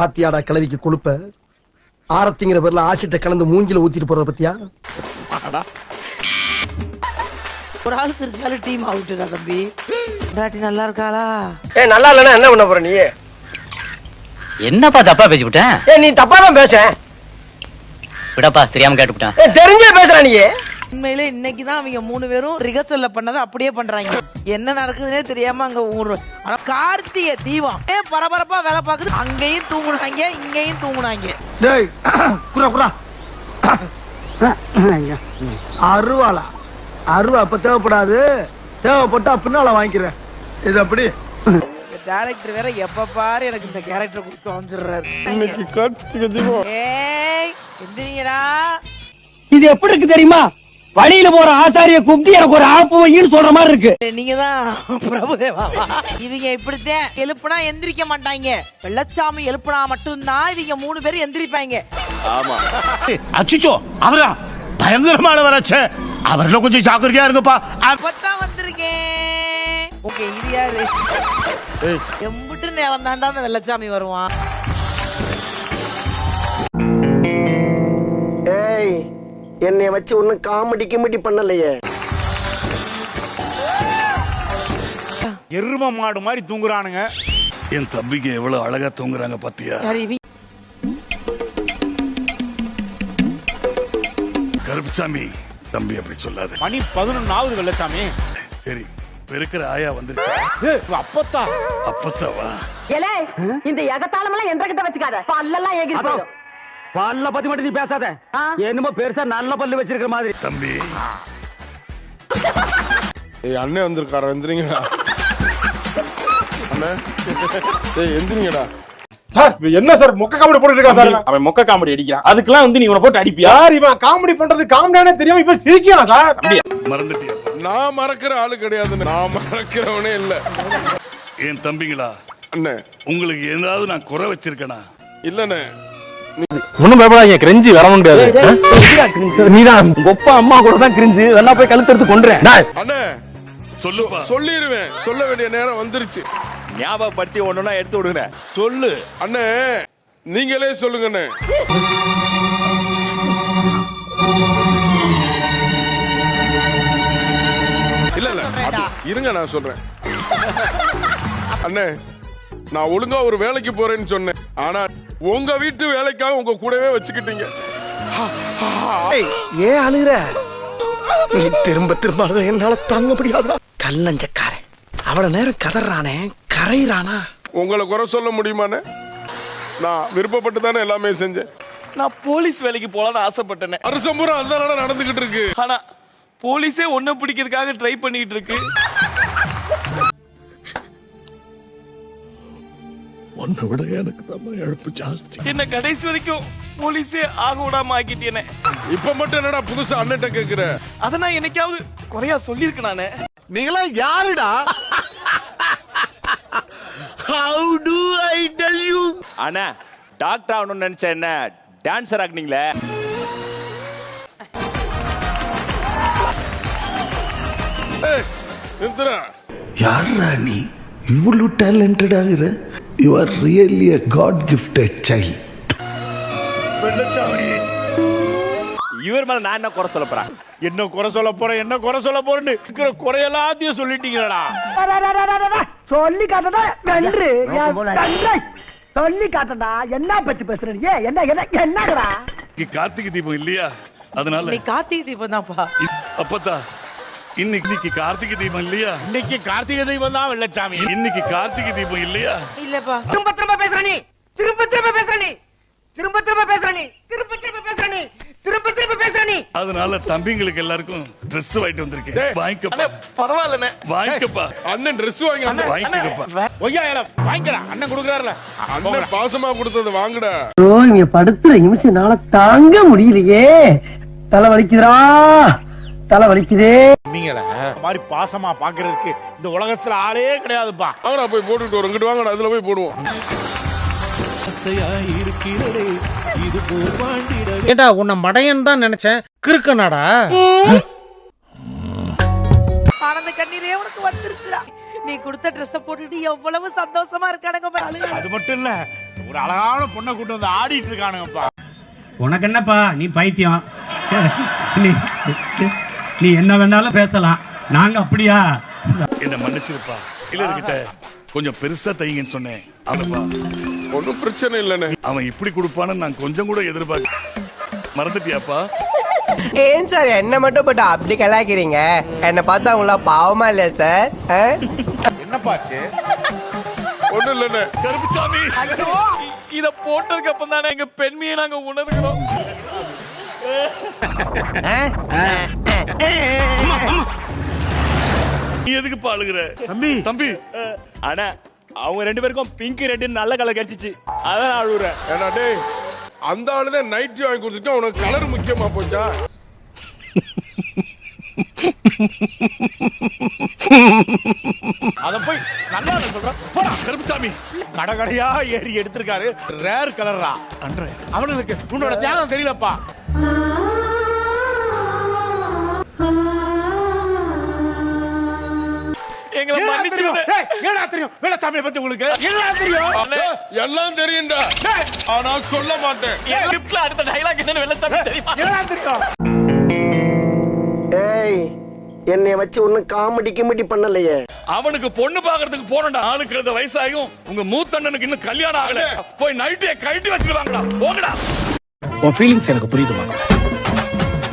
பாத்தியாடா கிளவிக்கு கொழுப்ப? ஆரத்திங்கிற பேர்ல ஆசிட்ட கலந்து மூஞ்சில ஊத்திட்டு போறத பத்தியா? ஒரு ஆள் சிரிச்சாலும் டீம் அவுட்டுடா தம்பி. டாட்டி நல்லா இருக்காளா? ஏ நல்லா இல்லைன்னா என்ன பண்ண போற நீ? என்னப்பா தப்பா பேசிவிட்டேன் ஏ நீ தப்பா தான் பேச விடப்பா தெரியாம கேட்டுவிட்டேன். ஏ தெரிஞ்சே பேசுற நீ. உண்மையிலே இன்னைக்கு தான் அவங்க மூணு பேரும் ரிகர்சல்ல பண்ணதை அப்படியே பண்றாங்க. என்ன நடக்குதுன்னே தெரியாம அங்க ஊர் ஆனா கார்த்திகை தீபம். ஏன் பரபரப்பா வேலை பார்க்குது? அங்கேயும் தூங்குனாங்க இங்கேயும் தூங்குனாங்க. டேய் குரா குரா. அருவாளா. அருவா இப்ப தேவைப்படாது. தேவைப்பட்டா பின்னால வாங்கிக்கிறேன். இது அப்படி டேரக்டர் வேற எப்ப பாரு எனக்கு இந்த கேரக்டர் கொடுத்து வந்துடுறாரு இன்னைக்கு காட்சிக்கு தீபம். ஏய் எந்திரிங்கடா. இது எப்படி இருக்கு தெரியுமா? வழியில போற ஆசாரிய கூப்பிட்டு எனக்கு ஒரு ஆப்பு வையின்னு சொல்ற மாதிரி இருக்கு. நீங்க தான் பிரபுதேவா? இவங்க இப்படித்தான் எழுப்புனா எந்திரிக்க மாட்டாங்க. வெள்ளச்சாமி எழுப்புனா மட்டும்தான் இவங்க மூணு பேரும் எந்திரிப்பாங்க. அச்சுச்சோ அவரா? பயங்கரமானவராச்சே அவர்ல கொஞ்சம் ஜாக்கிரதையா இருங்கப்பா. அப்பதான் வந்திருக்கேன். ஓகே இது யாரு? எம்பிட்டு நேரம் தாண்டா அந்த வெள்ளச்சாமி வருவான். என்னைய வச்சு ஒன்னும் காமெடி கிமெடி பண்ணலையே. எரும மாடு மாதிரி தூங்குறானுங்க. என் தம்பிக்கு எவ்வளவு அழகா தூங்குறாங்க பாத்தியா? கருப்புசாமி தம்பி அப்படி சொல்லாத. மணி பதினொன்னாவது வெள்ளச்சாமி. சரி பெருக்கிற ஆயா வந்துருச்சு? அப்பத்தா. அப்பத்தாவா? ஏலே இந்த எகத்தாளமெல்லாம் என்ற கிட்ட வச்சுக்காத. பல்லெல்லாம் ஏகி பல்ல பத்தி மட்டும் நீ பேசாத. என்னமோ பெருசா நல்ல பல்லு வச்சிருக்கிற மாதிரி. தம்பி. ஏய் அண்ணன் வந்திருக்காரா எந்திரிங்கடா. அண்ணே. ஏய் எந்திரிங்கடா. சார் என்ன சார் மொக்க காமெடி போட்டுட்டு இருக்கா சார்? அவன் மொக்க காமெடி அடிக்கிறான். அதுக்கெல்லாம் வந்து நீ உன போட்டு அடிப்பியா? யார் இவன்? காமெடி பண்றது காமெடியானே தெரியாம இப்ப சிரிக்கிறான் சார். மறந்துட்டியா? நான் மறக்கிற ஆளு கிடையாது நான் மறக்கிறவனே இல்ல. என் தம்பிங்களா? அண்ணே. உங்களுக்கு ஏதாவது நான் குறை வச்சிருக்கேனா? இல்லண்ணே. ஒண்ணும் பயப்படாதீங்க கிரெஞ்சி வர முடியாது நீதான். உங்க அப்பா அம்மா கூட தான் கிரிஞ்சு நல்லா போய் கழுத்தெடுத்து கொண்டுறேன் அண்ணே சொல்லுப்பா சொல்லிடுவேன் சொல்ல வேண்டிய நேரம் வந்துருச்சு. ஞாபகப்படுத்தி ஒண்ணுனா எடுத்து விடுங்க சொல்லு. அண்ணே நீங்களே சொல்லுங்கண்ணே. இல்ல இல்ல. இருங்க நான் சொல்றேன். அண்ணே நான் ஒழுங்கா ஒரு வேலைக்கு போறேன்னு சொன்னேன். ஆனா உங்க வீட்டு வேலைக்காக உங்க கூடவே வச்சுக்கிட்டீங்க. ஏய், ஏன் அழுகுற? நீ திரும்ப திரும்ப அழுத என்னால தாங்க முடியாதுடா. கல்லஞ்சக்காரன் அவ்வளவு நேரம் கதறானே கரையிறானா? உங்களை குறை சொல்ல முடியுமாண்ணே நான் விருப்பப்பட்டு தானே எல்லாமே செஞ்சேன். நான் போலீஸ் வேலைக்கு போலான்னு ஆசைப்பட்டேனே. வருஷம் பூரா அதுதான் நடந்துகிட்டு இருக்கு. ஆனா போலீஸே ஒன்ன பிடிக்கிறதுக்காக ட்ரை பண்ணிட்டு இருக்கு. உன்னை விட எனக்கு நம்ம இழப்பு ஜாஸ்தி. என்ன கடைசி வரைக்கும் போலீஸே ஆக விடாம ஆக்கிட்டேனே. இப்ப மட்டும் என்னடா புதுசா அண்ணன்ட்ட கேக்குற? அத நான் என்னைக்காவது குறையா சொல்லியிருக்கேன் நானே. நீங்களா யாருடா? How to I tell you Anna doctor ஆகணும்னு நினைச்சேன் என்ன டான்சர் ஆக்குனீங்களே? நிறுத்துறா யாரா நீ? இவ்வளவு டேலண்டட் ஆகிற? You are really a God gifted child இவர் மேல நான் என்ன குறை சொல்ல போறேன்? என்ன குறை சொல்ல போறேன் என்ன குறை சொல்ல போறேன்னு இருக்கிற குறையெல்லாத்தையும் சொல்லிட்டீங்களா சொல்லி காட்டடா வென்று. சொல்லி காட்டடா என்ன பத்தி பேசுற நீ என்ன என்ன என்னடா? கார்த்திகை தீபம் இல்லையா? அதனால. நீ கார்த்திகை தீபம் தான்ப்பா அப்பத்தா இன்னைக்கு இன்னைக்கு கார்த்திகை தீபம் இல்லையா? இன்னைக்கு கார்த்திகை தீபம் தான் வெள்ளச்சாமி. இன்னைக்கு கார்த்திகை தீபம் இல்லையா? இல்லப்பா. திரும்ப திரும்ப பேசுற நீ. திரும்ப திரும்ப பேசுற நீ. திரும்ப திரும்ப பேசுற நீ. திரும்ப திரும்ப பேசுற நீ. திரும்ப திரும்ப பேசுற நீ. அதனால தம்பிங்களுக்கு எல்லாருக்கும் Dress வாங்கிட்டு வந்திருக்கேன். வாங்கிக்கப்பா. பரவாயில்லண்ணே. வாங்கிக்கப்பா. அண்ணன் Dress வாங்கி அண்ணன் வாங்கிக்கப்பா. வாங்கிக்கலாம் அண்ணன் கொடுக்குறாருல. அண்ணன் பாசமா கொடுத்தது வாங்குடா. ஓ இங்க படுத்துற நிமிஷம்னால தாங்க முடியலையே. தலை வலிக்குதுடா. தலை வலிக்குதே நீங்கள மாதிரி பாசமா பாக்குறதுக்கு இந்த உலகத்துல ஆளே கிடையாதுப்பா. வாங்கடா போய் போட்டுட்டு வரோம் இங்கிட்டு வாங்கடா அதுல போய் போடுவோம். ஏடா உன்னை மடையன் தான் நினைச்சேன். கிறுக்கனாடா? ஆனந்த கண்ணீரே உனக்கு வந்துருச்சுடா. நீ கொடுத்த ட்ரெஸ்ஸ போட்டுட்டு எவ்வளவு சந்தோஷமா இருக்கானுங்க அது மட்டும் இல்ல ஒரு அழகான பொண்ணை கூட்டு வந்து ஆடிட்டு இருக்கானுங்கப்பா. உனக்கு என்னப்பா நீ பைத்தியம். நீ என்ன வேணாலும் பேசலாம். நாங்க அப்படியா? என்ன மன்னிச்சிருப்பா. கிட்ட கொஞ்சம் பெருசா தைங்கன்னு சொன்னேன். ஒன்றும் பிரச்சனை இல்லைண்ணே. அவன் இப்படி கொடுப்பான்னு நான் கொஞ்சம் கூட எதிர்பார்க்க மறந்துட்டியாப்பா? ஏன் சார் என்ன மட்டும் போட்டு அப்படி கலாய்க்கிறீங்க? என்ன பார்த்தா உங்களா பாவமா இல்லையா சார்? என்னப்பாச்சு ஒன்றும் இல்லைண்ணே. கருப்புசாமி இத போட்டதுக்கு அப்புறம் தானே எங்க பெண்மையை நாங்க உணர்கிறோம். நீ எதுக்குப்பா அழுகுற? தம்பி. தம்பி. ஆனா அவங்க ரெண்டு பேருக்கும் பிங்க் ரெட் நல்ல கலர் கிடைச்சிச்சு. அதான் அழுகுறேன். ஏன்னா டேய் அந்த ஆளுதான் நைட்டி வாங்கி கொடுத்துருக்கேன் உனக்கு கலர் முக்கியமா போச்சா? அத போய் நல்லா சொல்றேன். போடா கருப்புசாமி கடகடையா ஏறி எடுத்திருக்காரு. ரேர் கலரா அன்ற அவனுக்கு உன்னோட தியாகம் தெரியலப்பா. எங்களை மன்னிச்சிருங்க. ஏடா தெரியும். வேலைச்சாமியை பத்தி உங்களுக்கு. எல்லாம் தெரியும். எல்லாம் தெரியும்டா. ஆனா சொல்ல மாட்டேன். கிஃப்ட்ல அடுத்த டைலாக் என்னன்னு வெள்ளச்சாமி தெரியுமா? எல்லாம் தெரியும். ஏய் என்னைய வச்சு ஒன்னும் காமெடி கிமெடி பண்ணலையே. அவனுக்கு பொண்ணு பாக்குறதுக்கு போனடா ஆளுக்கு இந்த வயசாகும் உங்க மூத்தண்ணனுக்கு இன்னும் கல்யாணம் ஆகல. போய் நைட்டே கழட்டி வச்சிருவாங்கடா போங்கடா. உன் ஃபீலிங்ஸ் எனக்கு புரியுதுமா?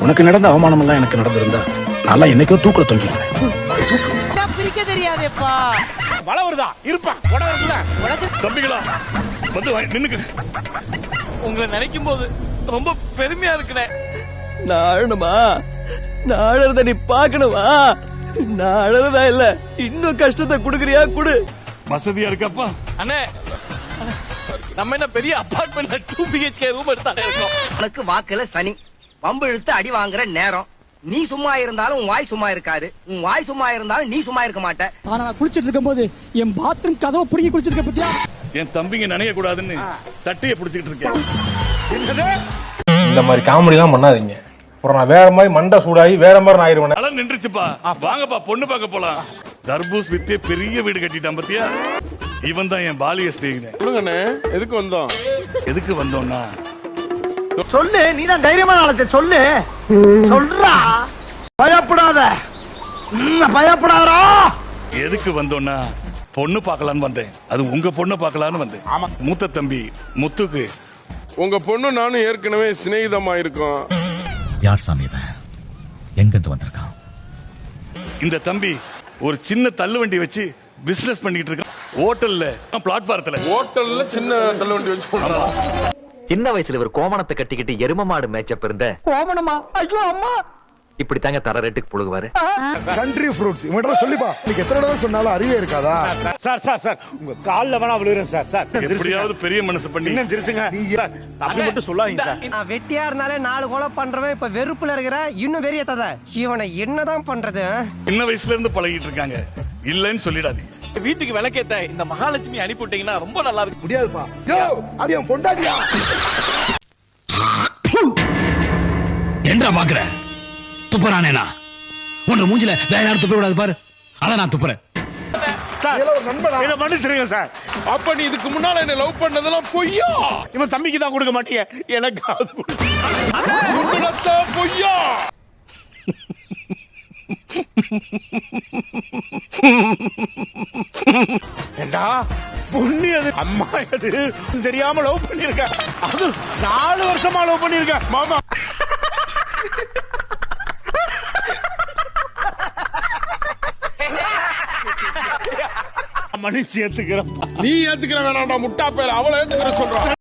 உனக்கு நடந்த அவமானம் எல்லாம் எனக்கு நடந்திருந்தா நல்லா என்னைக்கோ தூக்கல தொங்கிருவேன். பிரிக்க தெரியாதேப்பா. மழை வருதா இருப்பான் உடனே இருக்குதா உனக்கு தம்பிகளா வந்து நின்னுக்கு. உங்களை நினைக்கும் போது ரொம்ப பெருமையா இருக்குனே. நான் அழணுமா? நான் அழறத நீ பாக்கணுமா நான் அழறதா இல்ல இன்னும் கஷ்டத்தை குடுக்குறியா? குடு. வசதியா இருக்கப்பா. அண்ணே நம்ம என்ன பெரிய அபார்ட்மெண்ட்ல டூ பிஹெச்கே ரூம் எடுத்தானே இருக்கோம். உனக்கு வாக்குல சனி. வம்பு இழுத்து அடி வாங்குற நேரம். நீ சும்மா இருந்தாலும் உன் வாய் சும்மா இருக்காது. உன் வாய் சும்மா இருந்தாலும் நீ சும்மா இருக்க மாட்ட. ஆனா நான் குளிச்சிட்டு இருக்கும்போது என் பாத்ரூம் கதவை புடுங்கி குளிச்சிருக்க பத்தியா? என் தம்பிங்க நினைய கூடாதுன்னு தட்டிய பிடிச்சிட்டு இருக்கேன். என்னது? இந்த மாதிரி காமெடி எல்லாம் பண்ணாதீங்க. அப்புறம் நான் வேற மாதிரி மண்டை சூடாகி வேற மாதிரி நான் ஆயிருவேன். மழை நின்றுச்சுப்பா. வாங்கப்பா பொண்ணு பார்க்க போலாம். தர்பூஸ் வித்தே பெரிய வீடு கட்டிட்டான் பத்தியா? இவன் தான் என் பாலிய சொல்லுங்கண்ணே எதுக்கு வந்தோம்? எதுக்கு வந்தோம்னா சொல்லு நீதான் தைரியமான ஆளத்தை சொல்லு. சொல்றா. பயப்படாத. ம், பயப்படாதடா. எதுக்கு வந்தோம்னா பொண்ணு பார்க்கலான்னு வந்தேன். அது உங்க பொண்ணை பார்க்கலான்னு வந்தேன். ஆமா. மூத்த தம்பி முத்துக்கு. உங்க பொண்ணு நானும் ஏற்கனவே சிநேகிதமா இருக்கோம் யார் சாமி இவன்? எங்கிருந்து வந்திருக்கான்? இந்த தம்பி ஒரு சின்ன தள்ளு வண்டி வச்சு பிசினஸ் பண்ணிட்டு இருக்கான். ஹோட்டல்ல பிளாட்பாரத்துல ஹோட்டல்ல சின்ன தள்ளுவண்டி வச்சு சின்ன வயசுல ஒரு கோமணத்தை கட்டிக்கிட்டு எரும மாடு மேய்ச்சப் இருந்த கோமணமா ஐயோ அம்மா! இப்படி தாங்க தர ரேட்டுக்கு புழுகுவாரு. கண்ட்ரி ஃப்ரூட்ஸ் இவன் சொல்லிப்பா. நீக்கு எத்தனை தடவை சொன்னாலும் அறிவே இருக்காதா? சார் சார் சார் உங்க கால்ல வேணா விழுறேன் சார் சார். எப்படியாவது பெரிய மனசு பண்ணி. இன்னும் திருசுங்க அப்படி மட்டும் சொல்லாதீங்க சார். நான் வெட்டியா இருந்தாலே நாலு கொலை பண்றவன் இப்ப வெறுப்புல இருக்கிற இன்னும் வெறியத்தத இவனை என்னதான் பண்றது சின்ன வயசுல இருந்து பழகிட்டு இருக்காங்க. இல்லைன்னு சொல்லிடாதீங்க. வீட்டுக்கு விளக்கேத்த இந்த மகாலட்சுமி அனுப்பி விட்டீங்கன்னா ரொம்ப நல்லா இருக்கும் முடியாதுப்பா. யோ அது என் பொண்டாட்டியா? என்ன பாக்குற? துப்புறானேனா? உன்ற மூஞ்சில வேற யாரும் துப்ப விடாது பாரு. அதான் நான் துப்புறேன். சார் என்ன மன்னிச்சிருங்க சார். அப்ப நீ இதுக்கு முன்னால என்ன லவ் பண்ணதெல்லாம் பொய்யா? இவன் தம்பிக்கு தான் கொடுக்க மாட்டீங்க. எனக்கு பொய்யா? ஏண்டா? பொண்ணு அது. அம்மா அது. தெரியாம லவ் பண்ணிருக்க அது நாலு வருஷமா லவ் பண்ணிருக்க மாமா. மனுஷன் ஏத்துக்கிறேன். நீ ஏத்துக்கிற வேணாம்டா முட்டா பேர் அவளை ஏத்துக்கிற சொல்றான்